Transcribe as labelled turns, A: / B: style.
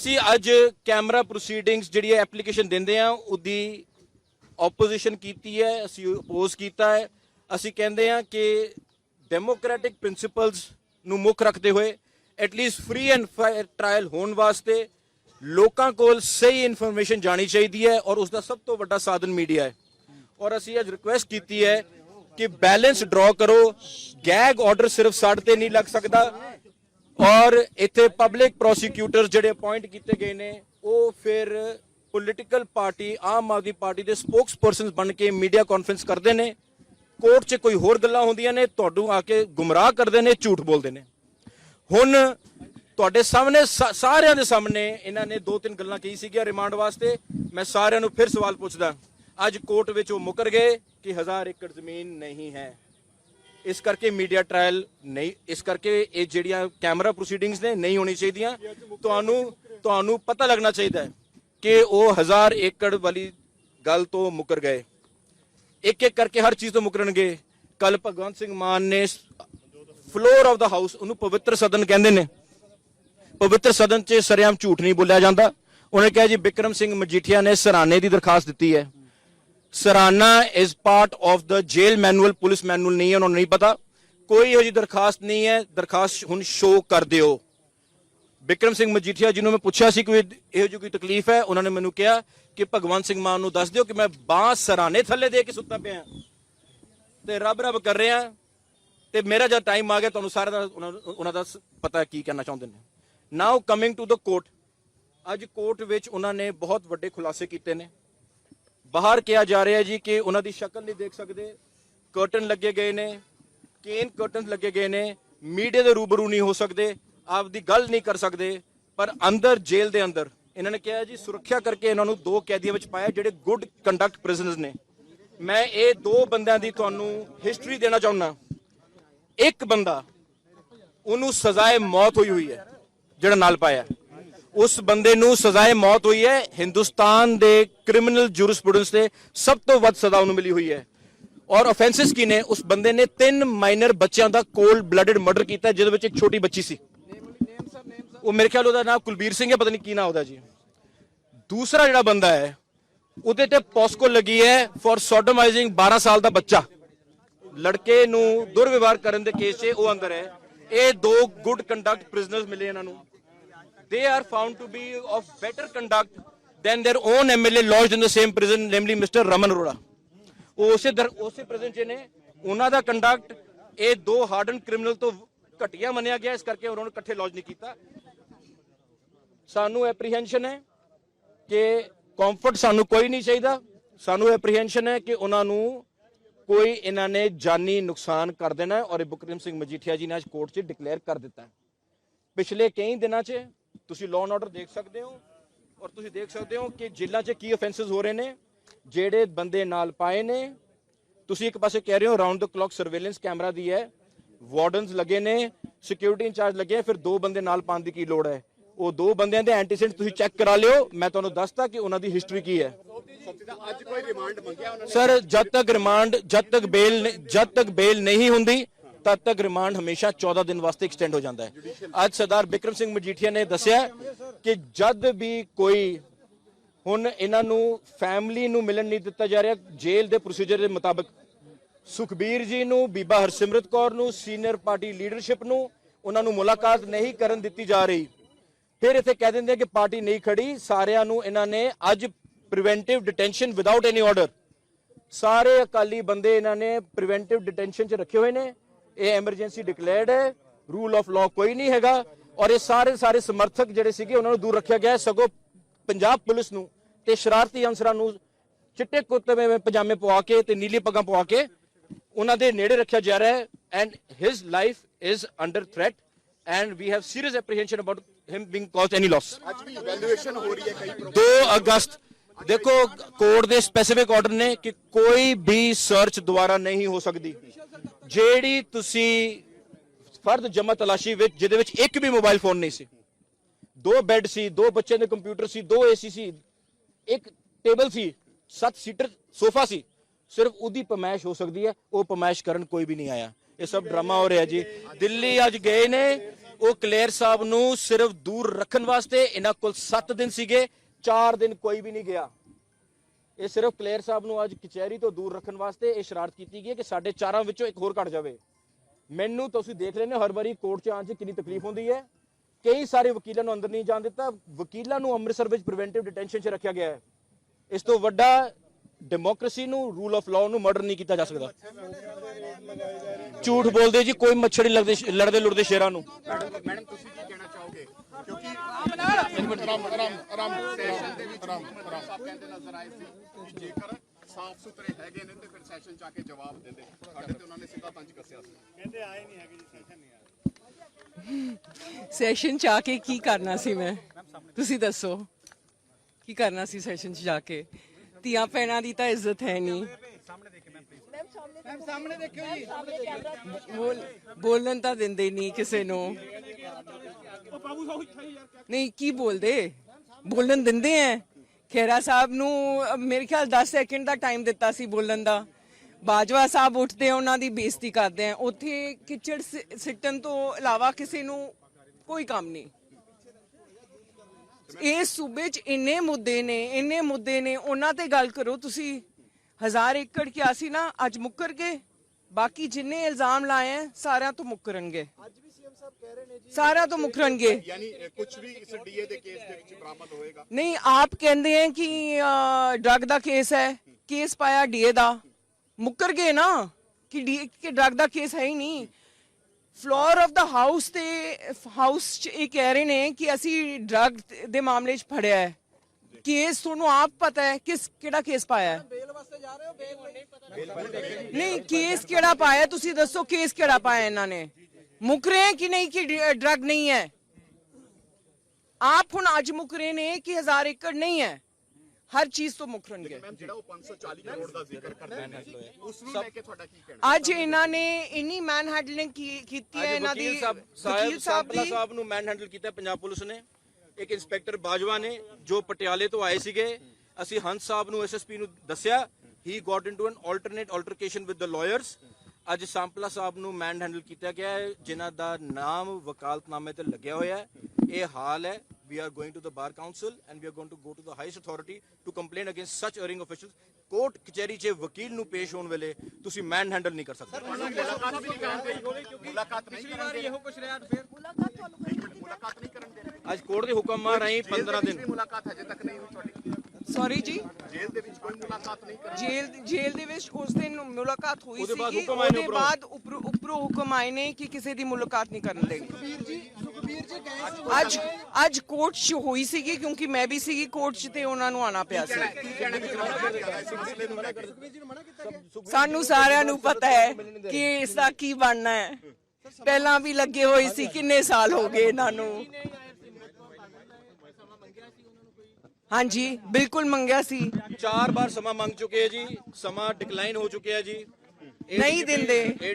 A: ਅਸੀਂ ਅੱਜ camera proceedings ਜਿਹੜੀ ਹੈ ਐਪਲੀਕੇਸ਼ਨ ਦਿੰਦੇ ਆ, ਉਹਦੀ ਆਪੋਜੀਸ਼ਨ ਕੀਤੀ ਹੈ, ਅਸੀਂ ਅਪੋਜ਼ ਕੀਤਾ ਹੈ। ਅਸੀਂ ਕਹਿੰਦੇ ਆ ਕਿ ਡੈਮੋਕ੍ਰੈਟਿਕ ਪ੍ਰਿੰਸੀਪਲਸ ਨੂੰ ਮੁੱਖ ਰੱਖਦੇ ਹੋਏ at least free and fair trial ਹੋਣ ਵਾਸਤੇ ਲੋਕਾਂ ਕੋਲ ਸਹੀ ਇਨਫੋਰਮੇਸ਼ਨ ਜਾਣੀ ਚਾਹੀਦੀ ਹੈ ਔਰ ਉਸ ਦਾ ਸਭ ਤੋਂ ਵੱਡਾ ਸਾਧਨ ਮੀਡੀਆ ਹੈ। ਔਰ ਅਸੀਂ ਅੱਜ ਰਿਕੁਐਸਟ ਕੀਤੀ ਹੈ ਕਿ ਬੈਲੈਂਸ ਡਰਾ ਕਰੋ। ਗੈਗ ਆਰਡਰ ਸਿਰਫ ਸਾਡੇ ਤੇ ਨਹੀਂ ਲੱਗ ਸਕਦਾ। ਔਰ ਇੱਥੇ ਪਬਲਿਕ ਪ੍ਰੋਸੀਕਿਊਟਰ ਜਿਹੜੇ ਅਪਾਇੰਟ ਕੀਤੇ ਗਏ ਨੇ, ਉਹ ਫਿਰ political party Aam Aadmi party ਦੇ ਸਪੋਕਸਪਰਸਨਸ ਬਣ ਕੇ ਮੀਡੀਆ ਕਾਨਫਰੰਸ ਕਰਦੇ ਨੇ। ਕੋਰਟ 'ਚ ਕੋਈ ਹੋਰ ਗੱਲਾਂ ਹੁੰਦੀਆਂ ਨੇ, ਤੁਹਾਨੂੰ ਆ ਕੇ ਗੁੰਮਰਾਹ ਕਰਦੇ ਨੇ, ਝੂਠ ਬੋਲਦੇ ਨੇ। ਹੁਣ ਤੁਹਾਡੇ ਸਾਹਮਣੇ ਸਾਰਿਆਂ ਦੇ ਸਾਹਮਣੇ ਇਹਨਾਂ ਨੇ ਦੋ ਤਿੰਨ ਗੱਲਾਂ ਕਹੀ ਸੀਗੀਆਂ ਰਿਮਾਂਡ ਵਾਸਤੇ। ਮੈਂ ਸਾਰਿਆਂ ਨੂੰ ਫਿਰ ਸਵਾਲ ਪੁੱਛਦਾ, ਅੱਜ ਕੋਰਟ ਵਿੱਚ ਉਹ ਮੁਕਰ ਗਏ ਕਿ ਹਜ਼ਾਰ ਏਕੜ ਜ਼ਮੀਨ ਨਹੀਂ ਹੈ। ਇਸ ਕਰਕੇ ਮੀਡੀਆ ਟ੍ਰਾਇਲ ਨਹੀਂ, ਇਸ ਕਰਕੇ ਇਹ ਜਿਹੜੀਆਂ ਕੈਮਰਾ ਪ੍ਰੋਸੀਡਿੰਗਸ ਨੇ ਨਹੀਂ ਹੋਣੀ ਚਾਹੀਦੀਆਂ। ਤੁਹਾਨੂੰ ਤੁਹਾਨੂੰ ਪਤਾ ਲੱਗਣਾ ਚਾਹੀਦਾ ਹੈ ਕਿ ਉਹ ਹਜ਼ਾਰ ਏਕੜ ਵਾਲੀ ਗੱਲ ਤੋਂ ਮੁਕਰ ਗਏ। ਇੱਕ ਇੱਕ ਕਰਕੇ ਹਰ ਚੀਜ਼ ਤੋਂ ਮੁਕਰਨਗੇ। ਕੱਲ ਭਗਵੰਤ ਸਿੰਘ ਮਾਨ ਨੇ ਫਲੋਰ ਆਫ ਦਾ ਹਾਊਸ ਉਹਨੂੰ ਪਵਿੱਤਰ ਸਦਨ ਕਹਿੰਦੇ ਨੇ। ਪਵਿੱਤਰ ਸਦਨ 'ਚ ਸਰਿਆਮ ਝੂਠ ਨਹੀਂ ਬੋਲਿਆ ਜਾਂਦਾ। ਉਹਨੇ ਕਿਹਾ ਜੀ, ਬਿਕਰਮ ਸਿੰਘ ਮਜੀਠੀਆ ਨੇ ਸਰਾਣੇ ਦੀ ਦਰਖਾਸਤ ਦਿੱਤੀ ਹੈ। Sarana is part of the jail manual police manual ਨਹੀਂ ਹੈ ਉਹਨਾਂ ਨੂੰ ਨਹੀਂ ਪਤਾ ਕੋਈ ਇਹੋ ਜਿਹੀ ਦਰਖਾਸਤ ਨਹੀਂ ਹੈ ਦਰਖਾਸਤ ਹੁਣ ਸ਼ੋ ਕਰ ਦਿਓ ਬਿਕਰਮ ਸਿੰਘ ਮਜੀਠੀਆ ਜਿਹਨੂੰ ਮੈਂ ਪੁੱਛਿਆ ਸੀ ਕੋਈ ਇਹੋ ਜਿਹੀ ਕੋਈ ਤਕਲੀਫ ਹੈ ਉਹਨਾਂ ਨੇ ਮੈਨੂੰ ਕਿਹਾ ਕਿ ਭਗਵੰਤ ਸਿੰਘ ਮਾਨ ਨੂੰ ਦੱਸ ਦਿਓ ਕਿ ਮੈਂ ਬਾਂਹ ਸਰਾਣੇ ਥੱਲੇ ਦੇ ਕੇ ਸੁੱਤਾ ਪਿਆ ਤੇ ਰੱਬ ਰੱਬ ਕਰ ਰਿਹਾ ਤੇ ਮੇਰਾ ਜਦ ਟਾਈਮ ਆ ਗਿਆ ਤੁਹਾਨੂੰ ਸਾਰਿਆਂ ਦਾ ਉਹਨਾਂ ਉਹਨਾਂ ਦਾ ਸ- ਪਤਾ ਕੀ ਕਹਿਣਾ ਚਾਹੁੰਦੇ ਨੇ now coming to the court ਅੱਜ ਕੋਰਟ ਵਿੱਚ ਉਹਨਾਂ ਨੇ ਬਹੁਤ ਵੱਡੇ ਖੁਲਾਸੇ ਕੀਤੇ ਨੇ ਬਾਹਰ ਕਿਹਾ ਜਾ ਰਿਹਾ ਜੀ ਕਿ ਉਹਨਾਂ ਦੀ ਸ਼ਕਲ ਨਹੀਂ ਦੇਖ ਸਕਦੇ। ਕਰਟਨ ਲੱਗੇ ਗਏ ਨੇ ਕੇਨ ਕਰਟਨ ਲੱਗੇ ਗਏ ਨੇ। ਮੀਡੀਆ ਦੇ ਰੂਬਰੂ ਨਹੀਂ ਹੋ ਸਕਦੇ ਆਪ ਦੀ ਗੱਲ ਨਹੀਂ ਕਰ ਸਕਦੇ। ਪਰ ਅੰਦਰ, ਜੇਲ੍ਹ ਦੇ ਅੰਦਰ ਇਹਨਾਂ ਨੇ ਕਿਹਾ ਜੀ, ਸੁਰੱਖਿਆ ਕਰਕੇ ਇਹਨਾਂ ਨੂੰ ਦੋ ਕੈਦੀਆਂ ਵਿੱਚ ਪਾਇਆ, ਜਿਹੜੇ ਗੁੱਡ ਕੰਡਕਟ ਪ੍ਰਿਜ਼ਨਰਸ ਨੇ। ਮੈਂ ਇਹ ਦੋ ਬੰਦਿਆਂ ਦੀ ਤੁਹਾਨੂੰ ਹਿਸਟਰੀ ਦੇਣਾ ਚਾਹੁੰਦਾ। ਇੱਕ ਬੰਦਾ, ਉਹਨੂੰ ਸਜ਼ਾਏ ਮੌਤ ਹੋਈ ਹੋਈ ਹੈ, ਜਿਹੜਾ ਨਾਲ ਪਾਇਆ। ਉਸ ਬੰਦੇ ਨੂੰ ਸਜ਼ਾਏ ਮੌਤ ਹੋਈ ਹੈ। ਹਿੰਦੁਸਤਾਨ ਦੇ ਕ੍ਰਿਮੀਨਲ ਜੂਰਿਸਪ੍ਰੂਡੈਂਸ ਦੇ ਸਭ ਤੋਂ ਵੱਧ ਸਜ਼ਾ ਉਹਨੂੰ ਮਿਲੀ ਹੋਈ ਹੈ। ਔਰ ਆਫੈਂਸਸ ਕੀ ਨੇ? ਉਸ ਬੰਦੇ ਨੇ ਤਿੰਨ ਮਾਈਨਰ ਬੱਚਿਆਂ ਦਾ ਕੋਲਡ ਬਲੱਡਡ ਮਰਡਰ ਕੀਤਾ ਜਿਹਦੇ ਵਿੱਚ ਇੱਕ ਛੋਟੀ ਬੱਚੀ ਸੀ। ਉਹ ਮੇਰੇ ਖਿਆਲ ਉਹਦਾ ਨਾਮ ਕੁਲਬੀਰ ਸਿੰਘ ਹੈ, ਪਤਾ ਨਹੀਂ ਕੀ ਨਾਮ ਉਹਦਾ ਜੀ। ਦੂਸਰਾ ਜਿਹੜਾ ਬੰਦਾ ਹੈ, ਉਹਦੇ ਤੇ ਪੋਸਕੋ ਲੱਗੀ ਹੈ ਫॉर ਸੋਡੋਮਾਈਜ਼ਿੰਗ 12 ਸਾਲ ਦਾ ਬੱਚਾ। ਲੜਕੇ ਨੂੰ ਦੁਰਵਿਵਹਾਰ ਕਰਨ ਦੇ ਕੇਸ 'ਚ ਉਹ ਅੰਦਰ ਹੈ। ਇਹ ਦੋ ਗੁੱਡ ਕੰਡਕਟ ਪ੍ਰਿਜ਼ਨਰਸ ਮਿਲੇ ਇਹਨਾਂ ਨੂੰ। They are found to be of better conduct than their own MLA lodged in the same prison, namely Mr. Raman Arora. ਉਸੇ ਦਰ ਉਸੇ prison 'ਚ ਨੇ ਉਹਨਾਂ ਦਾ ਕੰਡਕਟ ਇਹ ਦੋ ਹਾਰਡਨ ਕ੍ਰਿਮੀਨਲ ਤੋਂ ਘਟੀਆ ਮੰਨਿਆ ਗਿਆ ਇਸ ਕਰਕੇ ਉਹਨਾਂ ਨੂੰ ਇਕੱਠੇ ਲੌਜ ਨਹੀਂ ਕੀਤਾ ਸਾਨੂੰ ਐਪਰੀਹੈਂਸ਼ਨ ਹੈ ਕਿ ਕੰਫਰਟ ਸਾਨੂੰ ਕੋਈ ਨਹੀਂ ਚਾਹੀਦਾ ਸਾਨੂੰ ਐਪਰੀਹੈਂਸ਼ਨ ਹੈ ਕਿ ਉਹਨਾਂ ਨੂੰ ਕੋਈ ਇਹਨਾਂ ਨੇ ਜਾਨੀ ਨੁਕਸਾਨ ਕਰ ਦੇਣਾ ਔਰ ਇਹ ਬੁਕਰਮ ਸਿੰਘ ਮਜੀਠੀਆ ਜੀ ਨੇ ਅੱਜ ਕੋਰਟ 'ਚ ਡਿਕਲੇਅਰ ਕਰ ਦਿੱਤਾ ਪਿਛਲੇ ਕਈ ਦਿਨਾਂ 'ਚ ਤੁਸੀਂ ਲਾਅ ਐਂਡ ਆਰਡਰ ਦੇਖ ਸਕਦੇ ਹੋ ਔਰ ਤੁਸੀਂ ਦੇਖ ਸਕਦੇ ਹੋ ਕਿ ਜੇਲ੍ਹਾਂ 'ਚ ਕੀ ਆਫੈਂਸਸ ਹੋ ਰਹੇ ਨੇ ਜਿਹੜੇ ਬੰਦੇ ਨਾਲ ਪਾਏ ਨੇ। ਤੁਸੀਂ ਇੱਕ ਪਾਸੇ ਕਹਿ ਰਹੇ ਹੋ round the clock surveillance camera ਦੀ ਹੈ ਵਾਰਡਨਸ ਲੱਗੇ ਨੇ ਸਿਕਿਉਰਿਟੀ ਇੰਚਾਰਜ ਲੱਗੇ ਫਿਰ ਦੋ ਬੰਦੇ ਨਾਲ ਪਾਉਣ ਦੀ ਕੀ ਲੋੜ ਹੈ? ਉਹ ਦੋ ਬੰਦਿਆਂ ਦੇ ਐਂਟੀਸੈਂਟ ਤੁਸੀਂ ਚੈੱਕ ਕਰਾ ਲਿਓ ਮੈਂ ਤੁਹਾਨੂੰ ਦੱਸਤਾ ਕਿ ਉਹਨਾਂ ਦੀ ਹਿਸਟਰੀ ਕੀ ਹੈ।
B: ਅੱਜ ਕੋਈ ਰਿਮਾਂਡ ਮੰਗਿਆ ਉਹਨਾਂ
A: ਸਰ ਜਦ ਤੱਕ ਰਿਮਾਂਡ ਜਦ ਤੱਕ ਬੇਲ ਜਦ ਤੱਕ ਬੇਲ ਨਹੀਂ ਹੁੰਦੀ ਤਦ ਤੱਕ ਰਿਮਾਂਡ ਹਮੇਸ਼ਾ 14 ਦਿਨ ਵਾਸਤੇ ਐਕਸਟੈਂਡ ਹੋ ਜਾਂਦਾ ਹੈ। ਅੱਜ ਸਰਦਾਰ ਬਿਕਰਮ ਸਿੰਘ ਮਜੀਠੀਆ ਨੇ ਦੱਸਿਆ ਕਿ ਜਦ ਵੀ ਕੋਈ ਹੁਣ ਇਹਨਾਂ ਨੂੰ ਫੈਮਿਲੀ ਨੂੰ ਮਿਲਣ ਨਹੀਂ ਦਿੱਤਾ ਜਾ ਰਿਹਾ, ਜੇਲ੍ਹ ਦੇ ਪ੍ਰੋਸੀਜਰ ਦੇ ਮੁਤਾਬਕ ਸੁਖਬੀਰ ਜੀ ਨੂੰ, ਬੀਬਾ ਹਰਸਿਮਰਤ ਕੌਰ ਨੂੰ ਸੀਨੀਅਰ ਪਾਰਟੀ ਲੀਡਰਸ਼ਿਪ ਨੂੰ ਉਹਨਾਂ ਨੂੰ ਮੁਲਾਕਾਤ ਨਹੀਂ ਕਰਨ ਦਿੱਤੀ ਜਾ ਰਹੀ। ਫਿਰ ਇੱਥੇ ਕਹਿ ਦਿੰਦੇ ਕਿ ਪਾਰਟੀ ਨਹੀਂ ਖੜੀ, ਸਾਰਿਆਂ ਨੂੰ ਇਹਨਾਂ ਨੇ ਅੱਜ preventive detention without any order ਸਾਰੇ ਅਕਾਲੀ ਬੰਦੇ ਇਹਨਾਂ ਨੇ ਪ੍ਰੀਵੈਂਟਿਵ ਡਿਟੈਂਸ਼ਨ 'ਚ ਰੱਖੇ ਹੋਏ ਨੇ। ਇਹ ਐਮਰਜੈਂਸੀ ਡਿਕਲੇਅਰਡ ਹੈ। ਰੂਲ ਆਫ ਲਾਅ ਕੋਈ ਨਹੀਂ ਹੈਗਾ। ਔਰ ਇਹ ਸਾਰੇ ਸਾਰੇ ਸਮਰਥਕ ਜਿਹੜੇ ਸੀਗੇ ਉਹਨਾਂ ਨੂੰ ਦੂਰ ਰੱਖਿਆ ਗਿਆ। ਸਗੋਂ ਪੰਜਾਬ ਪੁਲਿਸ ਨੂੰ ਤੇ ਸ਼ਰਾਰਤੀ ਅਨਸਰਾਂ ਨੂੰ ਚਿੱਟੇ ਕੁੱਤੇ ਵਿੱਚ ਪਜਾਮੇ ਪਵਾ ਕੇ ਤੇ ਨੀਲੀ ਪੱਗਾਂ ਪਵਾ ਕੇ ਉਹਨਾਂ ਦੇ ਨੇੜੇ ਰੱਖਿਆ ਜਾ ਰਿਹਾ ਹੈ। And his life is under threat and we have serious apprehension about him being caused any loss
B: ਅੱਜ ਵੀ ਇਵੈਲੂਏਸ਼ਨ ਹੋ ਰਹੀ ਹੈ ਕਈ
A: 2 ਅਗਸਤ ਦੇਖੋ ਕੋਰਟ ਦੇ ਸਪੈਸੀਫਿਕ ਆਰਡਰ ਨੇ ਕਿ ਕੋਈ ਵੀ ਸਰਚ ਦੁਆਰਾ ਨਹੀਂ ਹੋ ਸਕਦੀ। ਜਿਹੜੀ ਤੁਸੀਂ ਫਰਦ ਜਮਾ ਤਲਾਸ਼ੀ ਵਿੱਚ, ਜਿਹਦੇ ਵਿੱਚ ਇੱਕ ਵੀ ਮੋਬਾਈਲ ਫੋਨ ਨਹੀਂ ਸੀ। ਦੋ ਬੈੱਡ ਸੀ, ਦੋ ਬੱਚਿਆਂ ਦੇ ਕੰਪਿਊਟਰ ਸੀ, ਦੋ ਏਸੀ ਸੀ, ਇੱਕ ਟੇਬਲ ਸੀ, ਸੱਤ ਸੀਟਰ ਸੋਫਾ ਸੀ, ਸਿਰਫ ਉਹਦੀ ਪਮਾਇਸ਼ ਹੋ ਸਕਦੀ ਹੈ, ਉਹ ਪਮਾਇਸ਼ ਕਰਨ ਕੋਈ ਵੀ ਨਹੀਂ ਆਇਆ। ਇਹ ਸਭ ਡਰਾਮਾ ਹੋ ਰਿਹਾ ਜੀ। ਦਿੱਲੀ ਅੱਜ ਗਏ ਨੇ, ਉਹ ਕਲੇਰ ਸਾਹਿਬ ਨੂੰ ਸਿਰਫ ਦੂਰ ਰੱਖਣ ਵਾਸਤੇ, ਇਹਨਾਂ ਕੋਲ 7 ਦਿਨ ਸੀਗੇ 4 ਦਿਨ ਕੋਈ ਵੀ ਨਹੀਂ ਗਿਆ। ਇਹ ਸਿਰਫ ਕਲੇਰ ਸਾਹਿਬ ਨੂੰ ਅੱਜ ਕਚਹਿਰੀ ਤੋਂ ਦੂਰ ਰੱਖਣ ਵਾਸਤੇ ਇਹ ਸ਼ਰਾਰਤ ਕੀਤੀ ਗਈ ਹੈ ਕਿ ਸਾਡੇ ਚਾਰਾਂ ਵਿੱਚੋਂ ਇੱਕ ਹੋਰ ਘਟ ਜਾਵੇ। ਮੈਨੂੰ ਤੁਸੀਂ ਦੇਖ ਲੈਂਦੇ ਹੋ ਹਰ ਵਾਰੀ ਕੋਰਟ 'ਚ ਆਉਣ 'ਚ ਕਿੰਨੀ ਤਕਲੀਫ ਹੁੰਦੀ ਹੈ। ਕਈ ਸਾਰੇ ਵਕੀਲਾਂ ਨੂੰ ਅੰਦਰ ਨਹੀਂ ਜਾਣ ਦਿੱਤਾ। ਵਕੀਲਾਂ ਨੂੰ ਅੰਮ੍ਰਿਤਸਰ ਵਿੱਚ ਪ੍ਰੀਵੈਂਟਿਵ ਡਿਟੈਂਸ਼ਨ 'ਚ ਰੱਖਿਆ ਗਿਆ ਹੈ। ਇਸ ਤੋਂ ਵੱਡਾ ਡੈਮੋਕ੍ਰੇਸੀ ਨੂੰ ਰੂਲ ਆਫ ਲਾਅ ਨੂੰ ਮਰਡਰ ਨਹੀਂ ਕੀਤਾ ਜਾ ਸਕਦਾ। ਝੂਠ ਬੋਲਦੇ ਜੀ, ਕੋਈ ਮੱਛੜੀ ਲੜਦੇ ਲੜਦੇ ਲੁੜਦੇ ਸ਼ੇਰਾਂ ਨੂੰ।
B: ਮੈਡਮ ਤੁਸੀਂ ਕੀ ਕਿਉਂਕਿ ਸੈਸ਼ਨ ਦੇ ਵਿੱਚ ਰਾਮ ਸਾਹਿਬ ਕਹਿੰਦੇ ਨਜ਼ਰ ਆਏ ਸੀ ਕਿ ਜੇਕਰ ਸਾਫ਼ ਸੁਥਰੇ ਹੈਗੇ ਨੇ ਤੇ ਫਿਰ ਸੈਸ਼ਨ ਚ ਆ ਕੇ ਜਵਾਬ ਦਿੰਦੇ। ਸਾਡੇ ਤੇ ਉਹਨਾਂ ਨੇ ਸਿੱਧਾ ਤੰਜ ਕੱਸਿਆ ਸੀ।
C: ਸੈਸ਼ਨ ਚ ਆ ਕੇ ਕੀ ਕਰਨਾ ਸੀ ਮੈਂ? ਤੁਸੀਂ ਦੱਸੋ। ਕੀ ਕਰਨਾ ਸੀ ਸੈਸ਼ਨ ਚ ਜਾ ਕੇ? ਧੀਆਂ ਭੈਣਾਂ ਦੀ ਤਾਂ ਇੱਜ਼ਤ ਹੈ ਨਹੀਂ। ਬੋਲ ਬੋਲਣ ਤਾਂ ਦਿੰਦੇ ਨਹੀਂ ਕਿਸੇ ਨੂੰ। ਨਹੀਂ ਕੀ ਬੋਲਦੇ? ਬੋਲਣ ਦਿੰਦੇ ਐ। ਖੇਰਾ ਸਾਹਿਬ ਨੂੰ ਅਹ, ਮੇਰੇ ਖਿਆਲ 10 ਸੈਕਿੰਡ ਦਾ ਟਾਈਮ ਦਿੱਤਾ ਸੀ ਬੋਲਣ ਦਾ। ਬਾਜਵਾ ਸਾਹਿਬ ਉੱਠਦੇ ਆ, ਉਹਨਾਂ ਦੀ ਬੇਇੱਜ਼ਤੀ ਕਰਦੇ ਆ। ਉੱਥੇ ਕਿਚੜ ਸਿ- ਸਿੱਟਣ ਤੋਂ ਇਲਾਵਾ ਕਿਸੇ ਨੂੰ ਕੋਈ ਕੰਮ ਨਹੀਂ। ਇਸ ਸੂਬੇ 'ਚ ਇੰਨੇ ਮੁੱਦੇ ਨੇ ਇੰਨੇ ਮੁੱਦੇ ਨੇ। ਉਹਨਾਂ ਤੇ ਗੱਲ ਕਰੋ ਤੁਸੀਂ। ਹਜ਼ਾਰ ਏਕੜ ਕਿਹਾ ਸੀ ਨਾ ਅੱਜ ਮੁੱਕਰ ਗਏ। ਬਾਕੀ ਜਿੰਨੇ ਇਲਜ਼ਾਮ ਲਾਏ ਆ ਸਾਰਿਆਂ ਤੋਂ ਮੁੱਕਰਨਗੇ। ਸਾਰਿਆਂ ਤੋਂ ਮੁੱਕਰਨਗੇ
B: ਯਾਨੀ ਕੁਝ ਵੀ ਇਸ ਡੀਏ ਦੇ ਕੇਸ ਦੇ ਵਿੱਚ ਬਰਾਮਦ ਹੋਏਗਾ?
C: ਨਹੀਂ ਆਪ ਕਹਿੰਦੇ ਹੈ ਕਿ ਡਰਗ ਦਾ ਕੇਸ ਹੈ ਕੇਸ ਪਾਇਆ ਡੀਏ ਦਾ। ਮੁੱਕਰ ਗਏ ਨਾ ਕਿ ਡੀ ਕਿ ਡਰਗ ਦਾ ਕੇਸ ਹੈ ਹੀ ਨਹੀਂ। ਫਲੋਰ ਆਫ ਦਾ ਹਾਊਸ ਤੇ ਹਾਊਸ ਚ ਇਹ ਕਹਿ ਰਹੇ ਨੇ ਕਿ ਅਸੀਂ ਡਰਗ ਦੇ ਮਾਮਲੇ 'ਚ ਫੜਿਆ ਹੈ। ਕੇਸ ਤੁਹਾਨੂੰ ਆਪ ਪਤਾ ਹੈ ਕਿਸ ਕਿਹੜਾ ਕੇਸ ਪਾਇਆ ਹੈ। ਨਹੀਂ ਕੇਸ ਕਿਹੜਾ ਪਾਇਆ ਹੈ? ਤੁਸੀਂ ਦੱਸੋ ਕੇਸ ਕਿਹੜਾ ਪਾਇਆ ਇਹਨਾਂ ਨੇ? ਮੁੱਕ ਰਹੇ ਹੈ ਕਿ ਨਹੀਂ ਕਿ ਡਰਗ ਨਹੀਂ ਹੈ? ਆਪ ਹੁਣ ਅੱਜ ਮੁੱਕ ਰਹੇ ਨੇ ਕਿ ਹਜ਼ਾਰ ਏਕੜ ਨਹੀਂ ਹੈ? ਹਰ ਚੀਜ਼ ਤੋਂ ਮੁੱਕਰਨਗੇ
B: ਮੈਮ ਜਿਹੜਾ ਉਹ 540 ਕਰੋੜ ਦਾ ਜ਼ਿਕਰ ਕਰਦੇ ਨੇ ਉਸ ਨੂੰ ਲੈ ਕੇ ਤੁਹਾਡਾ ਕੀ ਕਹਿਣਾ
C: ਅੱਜ ਇਹਨਾਂ ਨੇ ਇੰਨੀ ਮੈਨ ਹੈਂਡਲਿੰਗ ਕੀਤੀ ਹੈ ਇਹਨਾਂ ਦੀ
A: ਵਕੀਲ ਸਾਹਿਬ
C: ਦੀ।
A: ਸਾਹਿਬ ਨੂੰ ਮੈਨ ਹੈਂਡਲ ਕੀਤਾ ਪੰਜਾਬ ਪੁਲਿਸ ਨੇ। ਇੱਕ ਇੰਸਪੈਕਟਰ ਬਾਜਵਾ ਨੇ ਜੋ ਪਟਿਆਲੇ ਤੋਂ ਆਏ ਸੀਗੇ। ਅਸੀਂ ਹੰਸ ਸਾਹਿਬ ਨੂੰ ਐਸਐਸਪੀ ਨੂੰ ਦੱਸਿਆ। He got into an alternate altercation with the lawyers ਅੱਜ ਸਾਂਪਲਾ ਸਾਹਿਬ ਨੂੰ ਮੈਨ ਹੈਂਡਲ ਕੀਤਾ ਗਿਆ ਹੈ ਜਿਨ੍ਹਾਂ ਦਾ ਨਾਮ ਵਕਾਲਤਨਾਮੇ ਤੇ ਲੱਗਿਆ ਹੋਇਆ ਹੈ। ਇਹ ਹਾਲ ਹੈ we are going to the bar council and we are going to go to the highest authority to complain against such erring officials. Court ਕਚਹਿਰੀ 'ਚ ਵਕੀਲ ਨੂੰ ਪੇਸ਼ ਹੋਣ ਵੇਲੇ ਤੁਸੀਂ ਮੈਨ ਹੈਂਡਲ ਨਹੀਂ ਕਰ ਸਕਦੇ।
B: ਮੁਲਾਕਾਤ ਵੀ ਨਹੀਂ ਕਰਦੇ ਮੁਲਾਕਾਤ ਨਹੀਂ ਕਰਨਗੇ ਇਹੋ ਕੁਝ ਰਿਹਾ ਫਿਰ ਮੁਲਾਕਾਤ ਨਹੀਂ ਕਰਨਗੇ
A: ਅੱਜ ਕੋਰਟ ਦੇ ਹੁਕਮਾਂ ਰਾਹੀਂ 15 ਦਿਨ।
B: ਮੁਲਾਕਾਤ ਹਜੇ ਤੱਕ ਨਹੀਂ ਹੋਈ ਤੁਹਾਡੀ।
C: ਸੌਰੀ ਜੀ?
B: ਜੇਲ੍ਹ ਦੇ ਵਿੱਚ ਕੋਈ ਮੁਲਾਕਾਤ ਨਹੀਂ ਕਰ।
C: ਜੇਲ੍ਹ ਜੇਲ੍ਹ ਦੇ ਵਿੱਚ ਉਸ ਦਿਨ ਮੁਲਾਕਾਤ ਹੋਈ ਸੀ ਉਹਦੇ। ਬਾਅਦ ਉੱਪਰੋਂ ਉੱਪਰੋਂ ਹੁਕਮ ਆਏ ਨੇ ਕਿ ਕਿਸੇ ਦੀ ਮੁਲਾਕਾਤ ਨਹੀਂ ਕਰਨ ਦੇਗੇ ਅੱਜ ਅੱਜ ਕੋਰਟ 'ਚ ਹੋਈ ਸੀਗੀ ਕਿਉਂਕਿ ਮੈਂ ਵੀ ਸੀਗੀ ਕੋਰਟ 'ਚ ਤੇ ਉਹਨਾਂ ਨੂੰ ਆਣਾ ਪਿਆ ਸੀ। ਸਾਨੂੰ ਸਾਰਿਆਂ ਨੂੰ ਪਤਾ ਹੈ ਕਿ ਇਸ ਦਾ ਕੀ ਬਣਨਾ ਹੈ। ਪਹਿਲਾਂ ਵੀ ਲੱਗੇ ਹੋਏ ਸੀ ਕਿੰਨੇ ਸਾਲ ਹੋ ਗਏ ਇਹਨਾਂ ਨੂੰ। ਹਾਂਜੀ ਬਿਲਕੁਲ ਮੰਗਿਆ ਸੀ
A: ਚਾਰ ਵਾਰ ਸਮਾਂ ਮੰਗ ਚੁੱਕੇ ਹੈ ਜੀ ਸਮਾਂ ਡਿਕਲਾਈਨ ਹੋ ਚੁੱਕਿਆ ਹੈ ਜੀ
C: ਨਹੀਂ ਦਿੰਦੇ।